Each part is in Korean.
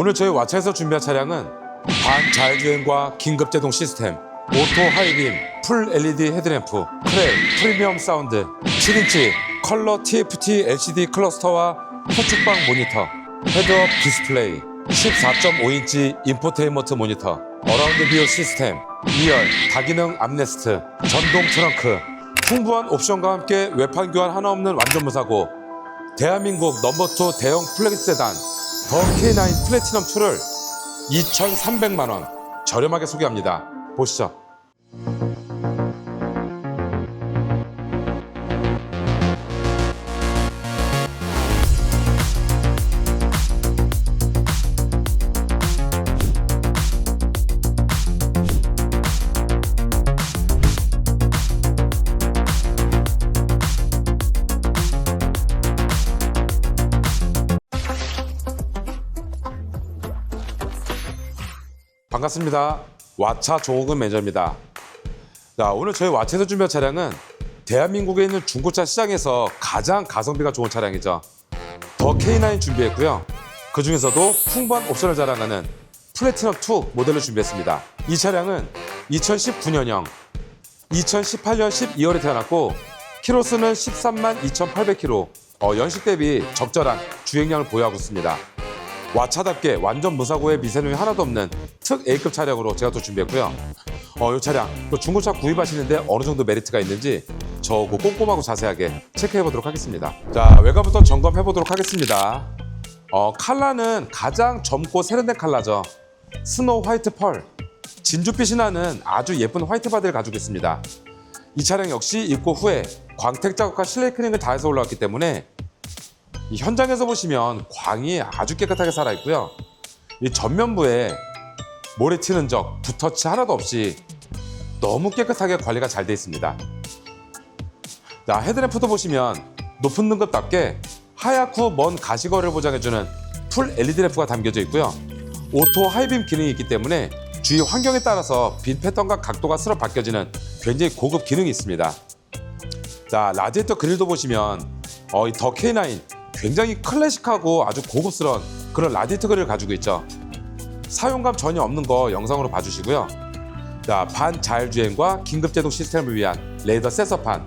오늘 저희 와차에서 준비한 차량은 반자율주행과 긴급제동 시스템, 오토 하이빔, 풀 LED 헤드램프, 크랙, 프리미엄 사운드, 7인치 컬러 TFT LCD 클러스터와 후축방 모니터, 헤드업 디스플레이, 14.5인치 인포테인먼트 모니터, 어라운드 뷰 시스템, 2열 다기능 암네스트, 전동 트렁크, 풍부한 옵션과 함께 외판 교환 하나 없는 완전 무사고 대한민국 넘버2 대형 플래그 세단 더 K9 플래티넘 2를 2,300만 원 저렴하게 소개합니다. 보시죠. 반갑습니다. 와차 조호근 매니저입니다. 자, 오늘 저희 와차에서 준비한 차량은 대한민국에 있는 중고차 시장에서 가장 가성비가 좋은 차량이죠. 더 K9 준비했고요. 그 중에서도 풍부한 옵션을 자랑하는 플래티넘 2 모델을 준비했습니다. 이 차량은 2019년형, 2018년 12월에 태어났고 키로수는 13만 2,800km, 어, 연식 대비 적절한 주행량을 보유하고 있습니다. 와차답게 완전 무사고에 미세누이 하나도 없는 특 A급 차량으로 제가 또 준비했고요. 어, 이 차량 또 중고차 구입하시는데 어느 정도 메리트가 있는지 저거 꼼꼼하고 자세하게 체크해 보도록 하겠습니다. 자, 외관부터 점검해 보도록 하겠습니다. 어, 칼라는 가장 젊고 세련된 칼라죠. 스노우 화이트 펄. 진주빛이 나는 아주 예쁜 화이트 바디를 가지고 있습니다. 이 차량 역시 입고 후에 광택 작업과 실내 클링을 다 해서 올라왔기 때문에 이 현장에서 보시면 광이 아주 깨끗하게 살아 있고요. 이 전면부에 모래 튀는 적, 붓터치 하나도 없이 너무 깨끗하게 관리가 잘 돼 있습니다. 자, 헤드램프도 보시면 높은 등급답게 하얗고 먼 가시거리를 보장해주는 풀 LED 램프가 담겨져 있고요. 오토 하이빔 기능이 있기 때문에 주위 환경에 따라서 빛 패턴과 각도가 스르 바뀌어지는 굉장히 고급 기능이 있습니다. 자, 라디에이터 그릴도 보시면 어, 이 더 K9 굉장히 클래식하고 아주 고급스러운 그런 라디에이터 그릴을 가지고 있죠. 사용감 전혀 없는 거 영상으로 봐주시고요. 자, 반 자율주행과 긴급제동 시스템을 위한 레이더 센서판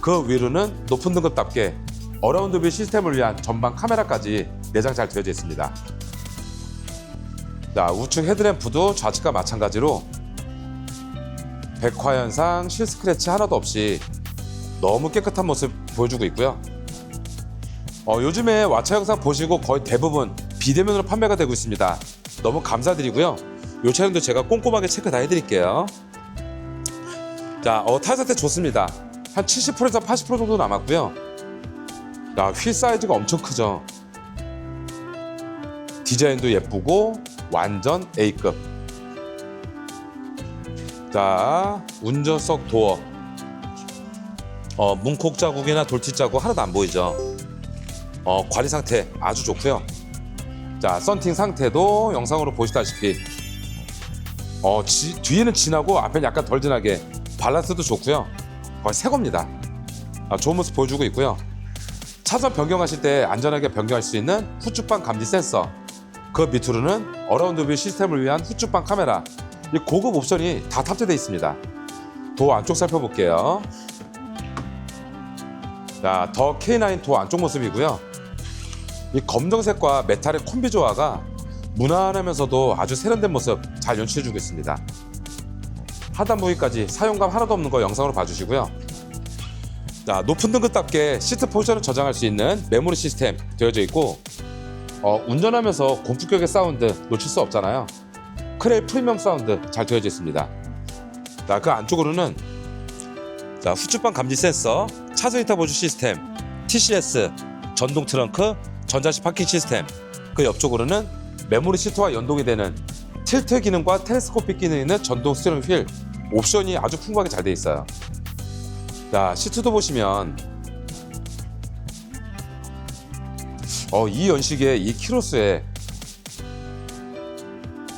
그 위로는 높은 등급답게 어라운드 뷰 시스템을 위한 전방 카메라까지 내장 잘 되어져 있습니다. 자, 우측 헤드램프도 좌측과 마찬가지로 백화 현상, 실 스크래치 하나도 없이 너무 깨끗한 모습 보여주고 있고요. 어, 요즘에 와차 영상 보시고 거의 대부분 비대면으로 판매가 되고 있습니다. 너무 감사드리고요. 이 차량도 제가 꼼꼼하게 체크 다 해드릴게요. 자, 어, 타이 상태 좋습니다. 한 70%에서 80% 정도 남았고요. 자, 휠 사이즈가 엄청 크죠. 디자인도 예쁘고 완전 A급. 자, 운전석 도어. 어, 문콕 자국이나 돌티 자국 하나도 안 보이죠. 어, 관리 상태 아주 좋고요. 자, 썬팅 상태도 영상으로 보시다시피 어, 지- 뒤에는 진하고 앞에는 약간 덜 진하게 밸런스도 좋고요. 거의 새 겁니다. 아, 좋은 모습 보여주고 있고요. 차선 변경하실 때 안전하게 변경할 수 있는 후축방 감지 센서 그 밑으로는 어라운드 뷰 시스템을 위한 후축방 카메라 이 고급 옵션이 다 탑재되어 있습니다. 도어 안쪽 살펴볼게요. 자, 더 K9 도어 안쪽 모습이고요. 이 검정색과 메탈의 콤비 조화가 무난하면서도 아주 세련된 모습 잘 연출해주고 있습니다. 하단 부위까지 사용감 하나도 없는 거 영상으로 봐주시고요. 자, 높은 등급답게 시트 포지션을 저장할 수 있는 메모리 시스템 되어져 있고 어, 운전하면서 고품격의 사운드 놓칠 수 없잖아요. 크레이 프리미엄 사운드 잘 되어져 있습니다. 자, 그 안쪽으로는 자, 후추방 감지 센서, 차선 이타 보조 시스템, TCS, 전동 트렁크, 전자식 파킹 시스템. 그 옆쪽으로는 메모리 시트와 연동이 되는 틸트 기능과 텔레스코픽 기능이 있는 전동 스티어링 휠 옵션이 아주 풍부하게 잘돼 있어요. 자, 시트도 보시면 어, 이 연식에 이 키로수에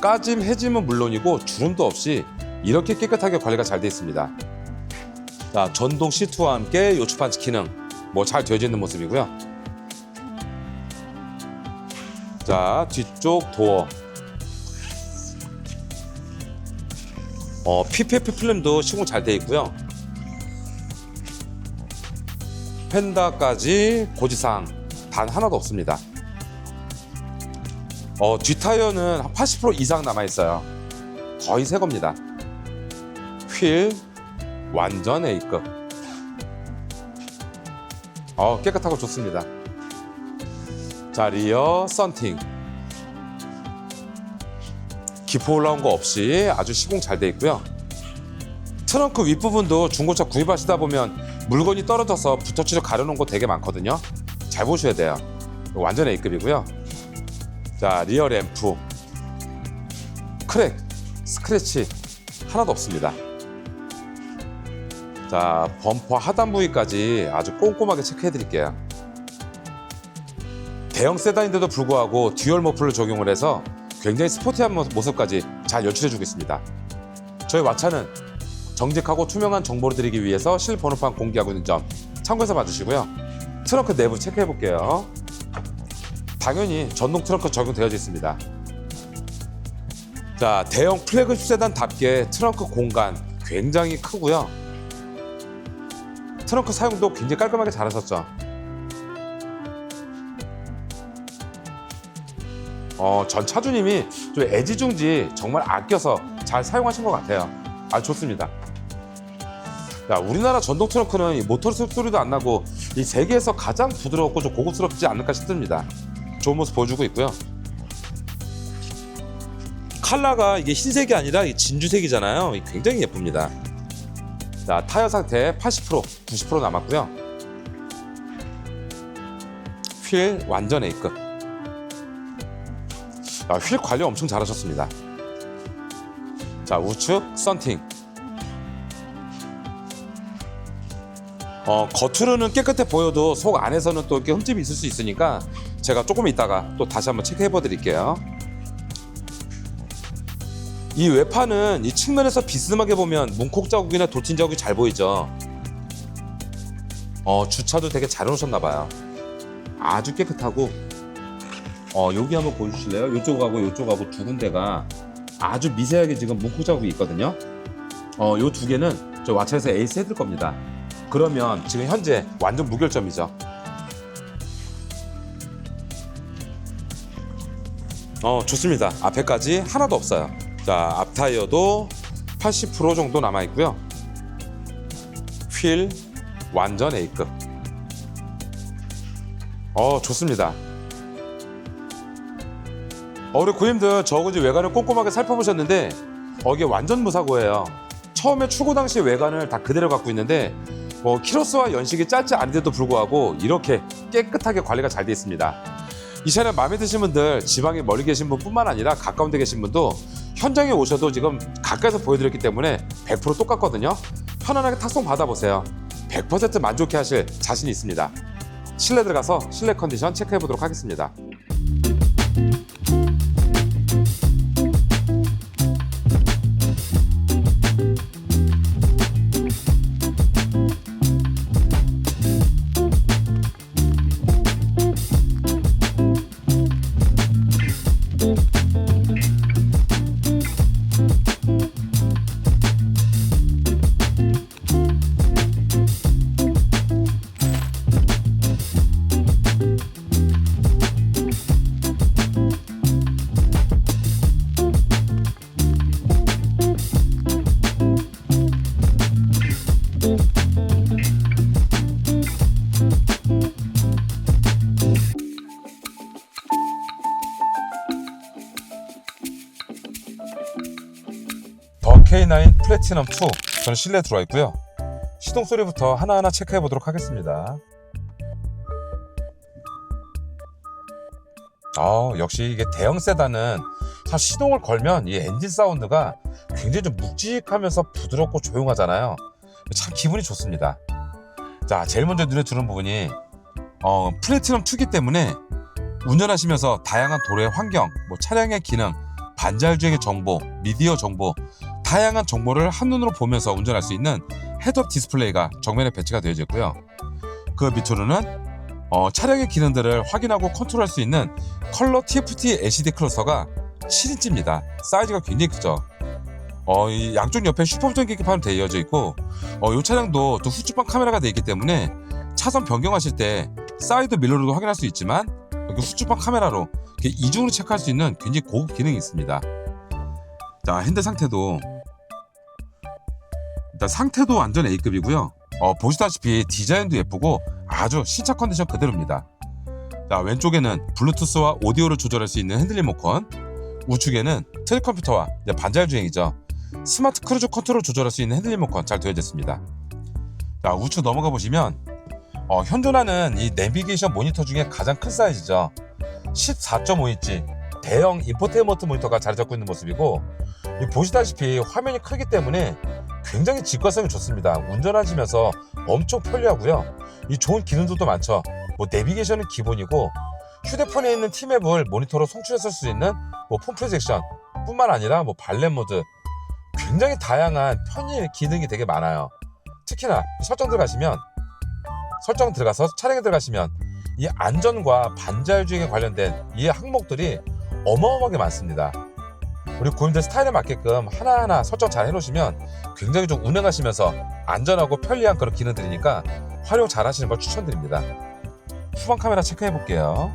까짐, 해짐은 물론이고 주름도 없이 이렇게 깨끗하게 관리가 잘돼 있습니다. 자, 전동 시트와 함께 요추 판치 기능 뭐 잘 되어져 있는 모습이고요. 자, 자, 뒤쪽 도어. 어, PPF 필름도 시공 잘 돼 있고요. 펜다까지 고지사항 단 하나도 없습니다. 어, 뒷 타이어는 한80% 이상 남아 있어요. 거의 새 겁니다. 휠 완전 A급. 어, 깨끗하고 좋습니다. 자, 리어 썬팅. 기포 올라온 거 없이 아주 시공 잘 돼 있고요. 트렁크 윗부분도 중고차 구입하시다 보면 물건이 떨어져서 붙어치려 가려놓은 거 되게 많거든요. 잘 보셔야 돼요. 완전 A급이고요. 자, 리어 램프. 크랙, 스크래치 하나도 없습니다. 자, 범퍼 하단 부위까지 아주 꼼꼼하게 체크해 드릴게요. 대형 세단인데도 불구하고 듀얼 머플을 적용을 해서 굉장히 스포티한 모- 모습까지 잘 연출해 주겠습니다. 저희 왓차는 정직하고 투명한 정보를 드리기 위해서 실 번호판 공개하고 있는 점 참고해서 봐주시고요. 트렁크 내부 체크해 볼게요. 당연히 전동 트렁크 적용되어져 있습니다. 자, 대형 플래그십 세단답게 트렁크 공간 굉장히 크고요. 트렁크 사용도 굉장히 깔끔하게 잘 하셨죠. 어, 전 차주님이 좀 애지중지 정말 아껴서 잘 사용하신 것 같아요. 아 좋습니다. 야, 우리나라 전동 트렁크는 이 모터 소리도 안 나고 이 세계에서 가장 부드럽고 좀 고급스럽지 않을까 싶습니다. 좋은 모습 보여주고 있고요. 컬러가 이게 흰색이 아니라 이 진주색이잖아요. 굉장히 예쁩니다. 자, 타이어 상태 80%, 90% 남았고요. 휠 완전 A급. 아, 휠 관리 엄청 잘하셨습니다. 자, 우측 썬팅. 어, 겉으로는 깨끗해 보여도 속 안에서는 또 이렇게 흠집이 있을 수 있으니까 제가 조금 이따가 또 다시 한번 체크해 봐 드릴게요. 이 외판은 이 측면에서 비스듬하게 보면 문콕 자국이나 도친 자국이 잘 보이죠. 어, 주차도 되게 잘 해놓으셨나 봐요. 아주 깨끗하고 어, 여기 한번 보여주실래요? 이쪽하고 이쪽하고 두 군데가 아주 미세하게 지금 문콕 자국이 있거든요. 어, 요 두 개는 저 왓차에서 에이스 해둘 겁니다. 그러면 지금 현재 완전 무결점이죠. 어, 좋습니다. 앞에까지 하나도 없어요. 자, 앞 타이어도 80% 정도 남아 있고요. 휠 완전 A급. 어, 좋습니다. 어, 우리 고객님들 저그지 외관을 꼼꼼하게 살펴보셨는데 어, 이게 완전 무사고예요. 처음에 출고 당시 외관을 다 그대로 갖고 있는데 뭐 키로수와 연식이 짧지 않은데도 불구하고 이렇게 깨끗하게 관리가 잘 되어 있습니다. 이 차량 마음에 드신 분들 지방에 멀리 계신 분뿐만 아니라 가까운 데 계신 분도 현장에 오셔도 지금 가까이서 보여드렸기 때문에 100% 똑같거든요. 편안하게 탁송 받아보세요. 100% 만족해 하실 자신이 있습니다. 실내 들어가서 실내 컨디션 체크해 보도록 하겠습니다. K9 플래티넘 2 저는 실내 들어와 있고요. 시동 소리부터 하나하나 체크해 보도록 하겠습니다. 아 역시 이게 대형 세단은 참 시동을 걸면 이 엔진 사운드가 굉장히 좀 묵직하면서 부드럽고 조용하잖아요. 참 기분이 좋습니다. 자 제일 먼저 눈에 들어온 부분이 어, 플래티넘 2기 때문에 운전하시면서 다양한 도로의 환경, 뭐 차량의 기능, 반자율 주행의 정보, 미디어 정보, 다양한 정보를 한눈으로 보면서 운전할 수 있는 헤드업 디스플레이가 정면에 배치가 되어져 있고요. 그 밑으로는 어, 차량의 기능들을 확인하고 컨트롤할 수 있는 컬러 TFT LCD 클러스터가 7인치입니다. 사이즈가 굉장히 크죠. 어, 이 양쪽 옆에 슈퍼전 계기판으로 되어져 있고, 어, 이 차량도 또 후측방 카메라가 되어 있기 때문에 차선 변경하실 때 사이드 밀러로도 확인할 수 있지만 후측방 카메라로 이중으로 체크할 수 있는 굉장히 고급 기능이 있습니다. 자, 핸들 상태도 일단 상태도 완전 A급이고요. 어, 보시다시피 디자인도 예쁘고 아주 신차 컨디션 그대로입니다. 자, 왼쪽에는 블루투스와 오디오를 조절할 수 있는 핸들 리모컨, 우측에는 트랙 컴퓨터와 반자율 주행이죠. 스마트 크루즈 컨트롤 조절할 수 있는 핸들 리모컨 잘 되어 있습니다. 자, 우측 넘어가 보시면 어, 현존하는 이 내비게이션 모니터 중에 가장 큰 사이즈죠. 14.5인치 대형 인포테인먼트 모니터가 자리 잡고 있는 모습이고 이 보시다시피 화면이 크기 때문에 굉장히 직관성이 좋습니다. 운전하시면서 엄청 편리하고요. 이 좋은 기능들도 많죠. 뭐 내비게이션은 기본이고 휴대폰에 있는 티맵을 모니터로 쓸수 있는 뭐 폰 프로젝션 뿐만 아니라 뭐 발렛 모드 굉장히 다양한 편의 기능이 되게 많아요. 특히나 설정 들어가시면 설정 들어가서 차량에 들어가시면 이 안전과 반자율 주행에 관련된 이 항목들이 어마어마하게 많습니다. 우리 고객들 스타일에 맞게끔 하나하나 설정 잘 해놓으시면 굉장히 좀 운행하시면서 안전하고 편리한 그런 기능들이니까 활용 잘 하시는 걸 추천드립니다. 후방 카메라 체크해 볼게요.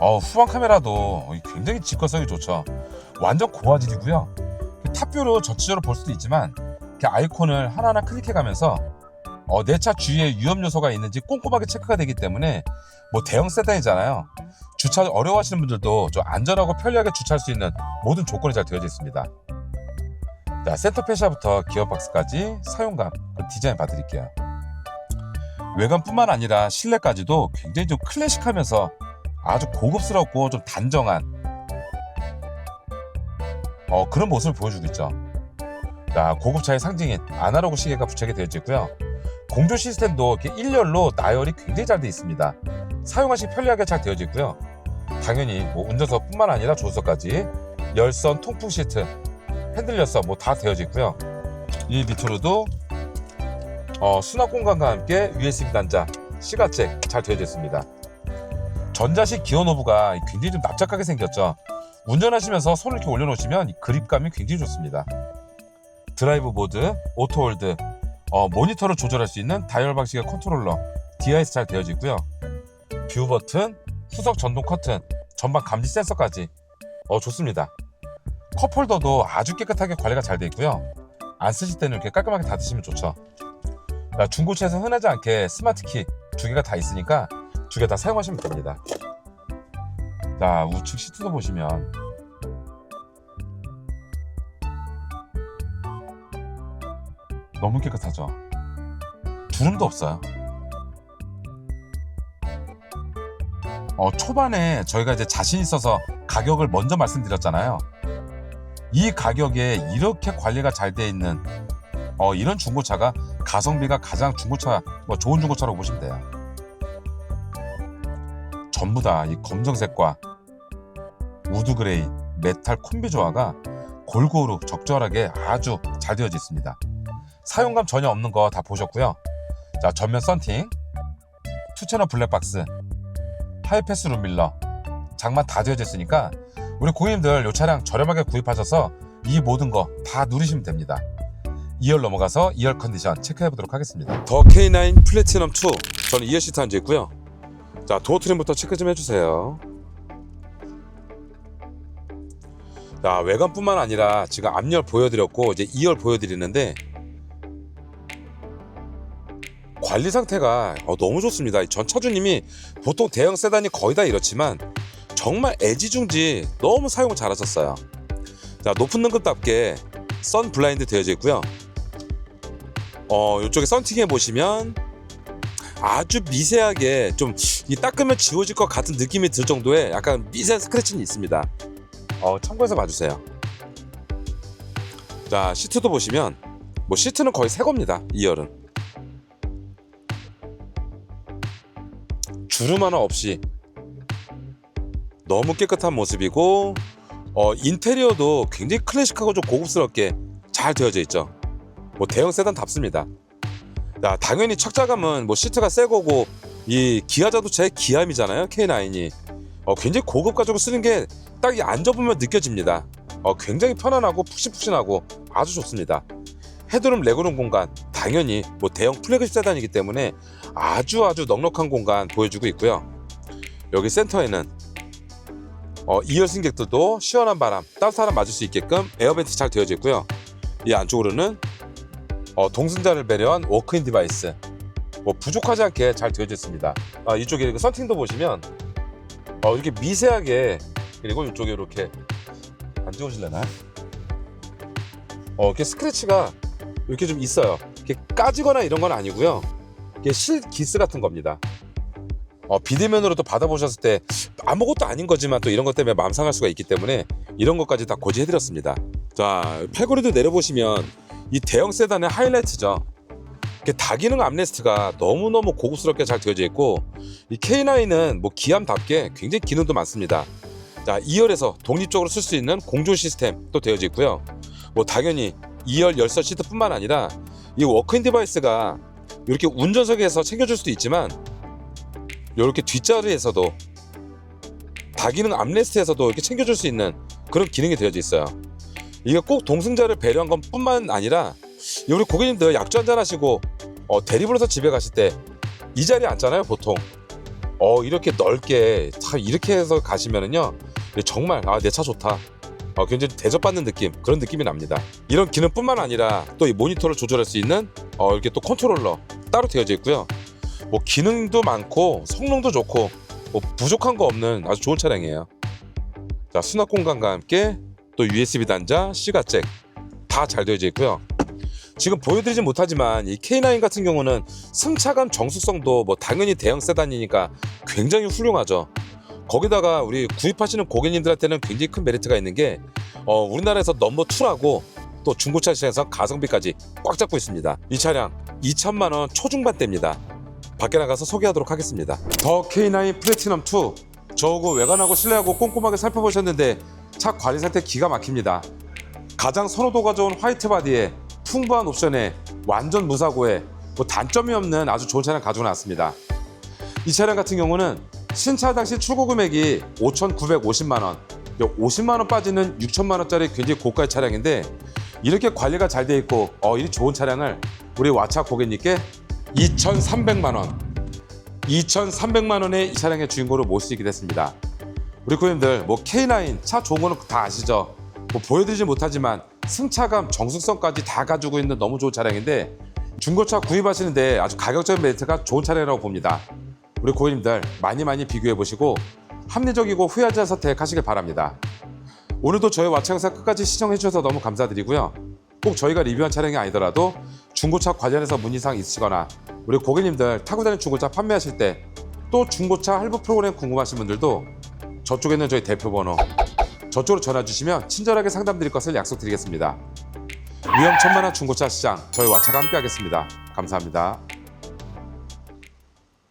어, 후방 카메라도 굉장히 직관성이 좋죠. 완전 고화질이고요. 탑뷰로 전체적으로 볼 수도 있지만 이렇게 아이콘을 하나하나 클릭해 가면서 어, 내 차 주위에 위험 요소가 있는지 꼼꼼하게 체크가 되기 때문에 뭐 대형 세단이잖아요. 주차 어려워하시는 분들도 좀 안전하고 편리하게 주차할 수 있는 모든 조건이 잘 되어져 있습니다. 자, 센터 페시아부터 기어박스까지 사용감, 그 디자인 봐드릴게요. 외관뿐만 아니라 실내까지도 굉장히 좀 클래식하면서 아주 고급스럽고 좀 단정한 어, 그런 모습을 보여주고 있죠. 자, 고급차의 상징인 아날로그 시계가 부착이 되어 있고요. 공조 시스템도 이렇게 일렬로 나열이 굉장히 잘 되어 있습니다. 사용하시기 편리하게 잘 되어져 있고요. 당연히 뭐 운전석뿐만 아니라 조수석까지 열선, 통풍 시트, 핸들 열선 뭐 다 되어져 있고요. 이 밑으로도 어, 수납 공간과 함께 USB 단자, 시가잭 잘 되어져 있습니다. 전자식 기어 노브가 굉장히 좀 납작하게 생겼죠. 운전하시면서 손을 이렇게 올려놓으시면 이 그립감이 굉장히 좋습니다. 드라이브 모드, 오토홀드, 어, 모니터를 조절할 수 있는 다이얼 방식의 컨트롤러, DIS 잘 되어져 있고요. 뷰 버튼, 후석 전동 커튼, 전방 감지 센서까지 어, 좋습니다. 컵홀더도 아주 깨끗하게 관리가 잘 되어 있고요. 안 쓰실 때는 이렇게 깔끔하게 닫으시면 좋죠. 자, 중고차에서 흔하지 않게 스마트 키 두 개가 다 있으니까 두 개 다 사용하시면 됩니다. 자, 우측 시트도 보시면 너무 깨끗하죠. 주름도 없어요. 어, 초반에 저희가 이제 자신 있어서 가격을 먼저 말씀드렸잖아요. 이 가격에 이렇게 관리가 잘 돼 있는 어, 이런 중고차가 가성비가 가장 중고차 뭐 좋은 중고차라고 보시면 돼요. 전부 다 이 검정색과 우드 그레이, 메탈 콤비 조화가 골고루 적절하게 아주 잘 되어져 있습니다. 사용감 전혀 없는 거 다 보셨고요. 자 전면 썬팅, 투채널 블랙박스, 하이패스 룸밀러, 장만 다 되어져 있으니까 우리 고객님들 이 차량 저렴하게 구입하셔서 이 모든 거 다 누리시면 됩니다. 2열 넘어가서 2열 컨디션 체크해 보도록 하겠습니다. 더 K9 플래티넘 2 저는 2열 시트 앉아 있고요. 자 도어 트림부터 체크 좀 해주세요. 자 외관뿐만 아니라 지금 앞열 보여드렸고 이제 2열 보여드리는데 관리 상태가 어, 너무 좋습니다. 전 차주님이 보통 대형 세단이 거의 다 이렇지만 정말 애지중지 너무 사용을 잘하셨어요. 자 높은 등급답게 선 블라인드 되어져 있고요. 어 이쪽에 썬팅해 보시면 아주 미세하게 좀이 닦으면 지워질 것 같은 느낌이 들 정도의 약간 미세한 스크래치는 있습니다. 어 참고해서 봐주세요. 자 시트도 보시면 뭐 시트는 거의 새 겁니다. 2열은 주름 하나 없이 너무 깨끗한 모습이고 어, 인테리어도 굉장히 클래식하고 좀 고급스럽게 잘 되어져 있죠. 뭐 대형 세단답습니다. 야 당연히 착자감은 뭐 시트가 새 거고 이 기아 자동차의 기함이잖아요 K9이 어, 굉장히 고급 가죽을 쓰는 게 딱 이 앉아보면 느껴집니다 어, 굉장히 편안하고 푹신푹신하고 아주 좋습니다 헤드룸 레그룸 공간 당연히 뭐 대형 플래그십 세단이기 때문에 아주 아주 넉넉한 공간 보여주고 있고요 여기 센터에는 어, 2열 승객들도 시원한 바람 따뜻한 바람 맞을 수 있게끔 에어벤트 잘 되어져 있고요 이 안쪽으로는 어, 동승자를 배려한 워크인 디바이스 뭐 부족하지 않게 잘 되어져 있습니다. 아, 이쪽에 그 썬팅도 보시면 어, 이렇게 미세하게 그리고 이쪽에 이렇게 안 찍으실래나? 어, 이렇게 스크래치가 이렇게 좀 있어요. 이렇게 까지거나 이런 건 아니고요. 이게 실 기스 같은 겁니다. 어, 비대면으로 또 받아보셨을 때 아무것도 아닌 거지만 또 이런 것 때문에 마음 상할 수가 있기 때문에 이런 것까지 다 고지해드렸습니다. 자, 팔고리도 내려보시면 이 대형 세단의 하이라이트죠. 다기능 암레스트가 너무너무 고급스럽게 잘 되어져 있고 이 K9은 뭐 기함답게 굉장히 기능도 많습니다. 자, 2열에서 독립적으로 쓸 수 있는 공조 시스템도 되어져 있고요. 뭐 당연히 2열 열선 시트뿐만 아니라 이 워크인 디바이스가 이렇게 운전석에서 챙겨줄 수도 있지만 이렇게 뒷자리에서도 다기능 암레스트에서도 이렇게 챙겨줄 수 있는 그런 기능이 되어져 있어요. 이게 꼭 동승자를 배려한 것 뿐만 아니라 우리 고객님들 약주 한잔 하시고 어, 대리불러서 집에 가실 때 이 자리에 앉잖아요 보통 어 이렇게 넓게 참 이렇게 해서 가시면은요 정말 아 내 차 좋다 어, 굉장히 대접받는 느낌 그런 느낌이 납니다. 이런 기능뿐만 아니라 또 이 모니터를 조절할 수 있는 어, 이렇게 또 컨트롤러 따로 되어져 있고요. 뭐 기능도 많고 성능도 좋고 뭐 부족한 거 없는 아주 좋은 차량이에요. 자 수납 공간과 함께 또 USB 단자 C가 잭 다 잘 되어져 있고요. 지금 보여드리진 못하지만 이 K9 같은 경우는 승차감 정숙성도 뭐 당연히 대형 세단이니까 굉장히 훌륭하죠. 거기다가 우리 구입하시는 고객님들한테는 굉장히 큰 메리트가 있는 게 어, 우리나라에서 넘버 2라고 또 중고차 시장에서 가성비까지 꽉 잡고 있습니다. 이 차량 2천만 원 초중반대입니다. 밖에 나가서 소개하도록 하겠습니다. 더 K9 플래티넘 2 저하고 외관하고 실내하고 꼼꼼하게 살펴보셨는데 차 관리 상태 기가 막힙니다. 가장 선호도가 좋은 화이트 바디에 풍부한 옵션에 완전 무사고에 뭐 단점이 없는 아주 좋은 차량 가지고 나왔습니다. 이 차량 같은 경우는 신차 당시 출고 금액이 5,950만 원, 50만 원 빠지는 6천만 원짜리 굉장히 고가의 차량인데 이렇게 관리가 잘 돼 있고 어, 이 좋은 차량을 우리 와차 고객님께 2,300만 원, 2,300만 원의 이 차량의 주인공으로 모시게 됐습니다. 우리 고객님들 뭐 K9 차 좋은 거는 다 아시죠? 뭐 보여드리지 못하지만 승차감, 정숙성까지 다 가지고 있는 너무 좋은 차량인데 중고차 구입하시는데 아주 가격적인 메리트가 좋은 차량이라고 봅니다. 우리 고객님들 많이 많이 비교해 보시고 합리적이고 후회하지 않은 선택하시길 바랍니다. 오늘도 저희 와차 영상 끝까지 시청해 주셔서 너무 감사드리고요. 꼭 저희가 리뷰한 차량이 아니더라도 중고차 관련해서 문의사항 있으시거나 우리 고객님들 타고 다니는 중고차 판매하실 때 또 중고차 할부 프로그램 궁금하신 분들도 저쪽에 있는 저희 대표 번호 저쪽으로 전화 주시면 친절하게 상담 드릴 것을 약속드리겠습니다. 위험천만한 중고차 시장 저희 와차가 함께하겠습니다. 감사합니다.